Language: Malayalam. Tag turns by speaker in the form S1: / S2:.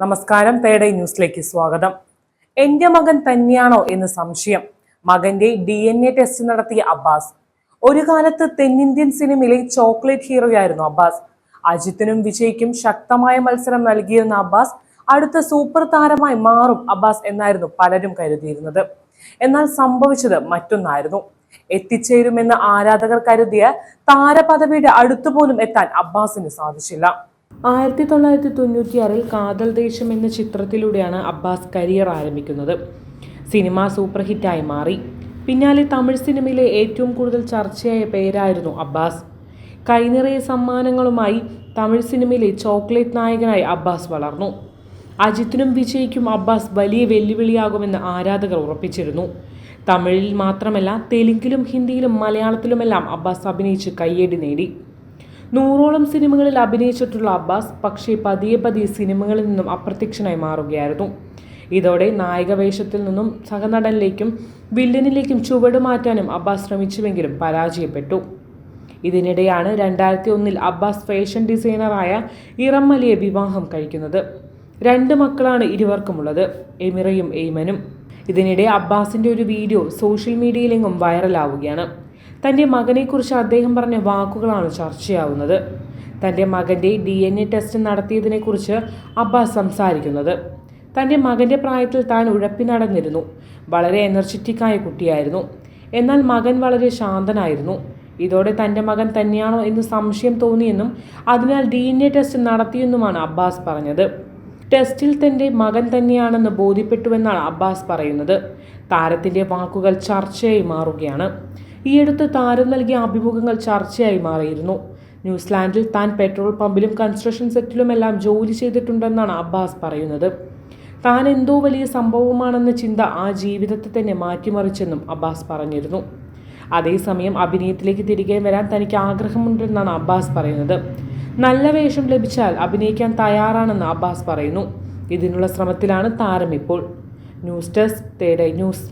S1: നമസ്കാരം തേടൈ ന്യൂസിലേക്ക് സ്വാഗതം. എന്റെ മകൻ തന്നെയാണോ എന്ന് സംശയം. മകന്റെ ഡി എൻ എ ടെസ്റ്റ് നടത്തിയ അബ്ബാസ്. ഒരു കാലത്ത് തെന്നിന്ത്യൻ സിനിമയിലെ ചോക്ലേറ്റ് ഹീറോയായിരുന്നു അബ്ബാസ്. അജിത്തിനും വിജയ്ക്കും ശക്തമായ മത്സരം നൽകിയിരുന്ന അബ്ബാസ് അടുത്ത സൂപ്പർ താരമായി മാറും അബ്ബാസ് എന്നായിരുന്നു പലരും കരുതിയിരുന്നത്. എന്നാൽ സംഭവിച്ചത് മറ്റൊന്നായിരുന്നു. എത്തിച്ചേരുമെന്ന് ആരാധകർ കരുതിയ താരപദവിയുടെ അടുത്തുപോലും എത്താൻ അബ്ബാസിന് സാധിച്ചില്ല. ആയിരത്തി തൊള്ളായിരത്തി തൊണ്ണൂറ്റിയാറിൽ കാതൽ ദേശം എന്ന ചിത്രത്തിലൂടെയാണ് അബ്ബാസ് കരിയർ ആരംഭിക്കുന്നത്. സിനിമ സൂപ്പർ ഹിറ്റായി മാറി. പിന്നാലെ തമിഴ് സിനിമയിലെ ഏറ്റവും കൂടുതൽ ചർച്ചയായ പേരായിരുന്നു അബ്ബാസ്. കൈനിറയ സമ്മാനങ്ങളുമായി തമിഴ് സിനിമയിലെ ചോക്ലേറ്റ് നായകനായി അബ്ബാസ് വളർന്നു. അജിത്തിനും വിജയ്ക്കും അബ്ബാസ് വലിയ വെല്ലുവിളിയാകുമെന്ന് ആരാധകർ ഉറപ്പിച്ചിരുന്നു. തമിഴിൽ മാത്രമല്ല തെലുങ്കിലും ഹിന്ദിയിലും മലയാളത്തിലുമെല്ലാം അബ്ബാസ് അഭിനയിച്ച് കയ്യേടി നേടി. നൂറോളം സിനിമകളിൽ അഭിനയിച്ചിട്ടുള്ള അബ്ബാസ് പക്ഷേ പതിയെ പതിയെ സിനിമകളിൽ നിന്നും അപ്രത്യക്ഷനായി മാറുകയായിരുന്നു. ഇതോടെ നായക വേഷത്തിൽ നിന്നും സഹനടനിലേക്കും വില്ലനിലേക്കും ചുവടുമാറ്റാനും അബ്ബാസ് ശ്രമിച്ചുവെങ്കിലും പരാജയപ്പെട്ടു. ഇതിനിടെയാണ് രണ്ടായിരത്തി ഒന്നിൽ അബ്ബാസ് ഫാഷൻ ഡിസൈനറായ ഇറമ്മലിയെ വിവാഹം കഴിക്കുന്നത്. രണ്ട് മക്കളാണ് ഇരുവർക്കുമുള്ളത് എമിറയും എയ്മനും. ഇതിനിടെ അബ്ബാസിന്റെ ഒരു വീഡിയോ സോഷ്യൽ മീഡിയയിലെങ്ങും വൈറലാവുകയാണ്. തന്റെ മകനെക്കുറിച്ച് അദ്ദേഹം പറഞ്ഞ വാക്കുകളാണ് ചർച്ചയാവുന്നത്. തന്റെ മകന്റെ ഡി എൻ എ ടെസ്റ്റ് നടത്തിയതിനെക്കുറിച്ച് അബ്ബാസ് സംസാരിക്കുന്നത്. തന്റെ മകന്റെ പ്രായത്തിൽ താൻ ഉഴപ്പി നടന്നിരുന്നു വളരെ എനർജറ്റിക്കായ കുട്ടിയായിരുന്നു. എന്നാൽ മകൻ വളരെ ശാന്തനായിരുന്നു. ഇതോടെ തന്റെ മകൻ തന്നെയാണോ എന്ന് സംശയം തോന്നിയെന്നും അതിനാൽ ഡി എൻ എ ടെസ്റ്റ് നടത്തിയെന്നുമാണ് അബ്ബാസ് പറഞ്ഞത്. ടെസ്റ്റിൽ തന്റെ മകൻ തന്നെയാണെന്ന് ബോധ്യപ്പെട്ടുവെന്നാണ് അബ്ബാസ് പറയുന്നത്. താരത്തിന്റെ വാക്കുകൾ ചർച്ചയായി മാറുകയാണ്. ഈയടുത്ത് താരം നൽകിയ അഭിമുഖങ്ങൾ ചർച്ചയായി മാറിയിരുന്നു. ന്യൂസിലാൻഡിൽ താൻ പെട്രോൾ പമ്പിലും കൺസ്ട്രക്ഷൻ സെറ്റിലുമെല്ലാം ജോലി ചെയ്തിട്ടുണ്ടെന്നാണ് അബ്ബാസ് പറയുന്നത്. താൻ എന്തോ വലിയ സംഭവമാണെന്ന ചിന്ത ആ ജീവിതത്തെ തന്നെ മാറ്റിമറിച്ചെന്നും അബ്ബാസ് പറഞ്ഞിരുന്നു. അതേസമയം അഭിനയത്തിലേക്ക് തിരികെ വരാൻ തനിക്ക് ആഗ്രഹമുണ്ടെന്നാണ് അബ്ബാസ് പറയുന്നത്. നല്ല വേഷം ലഭിച്ചാൽ അഭിനയിക്കാൻ തയ്യാറാണെന്ന് അബ്ബാസ് പറയുന്നു. ഇതിനുള്ള ശ്രമത്തിലാണ് താരം ഇപ്പോൾ. ന്യൂസ് ഡെസ്ക് തേടൈ ന്യൂസ്.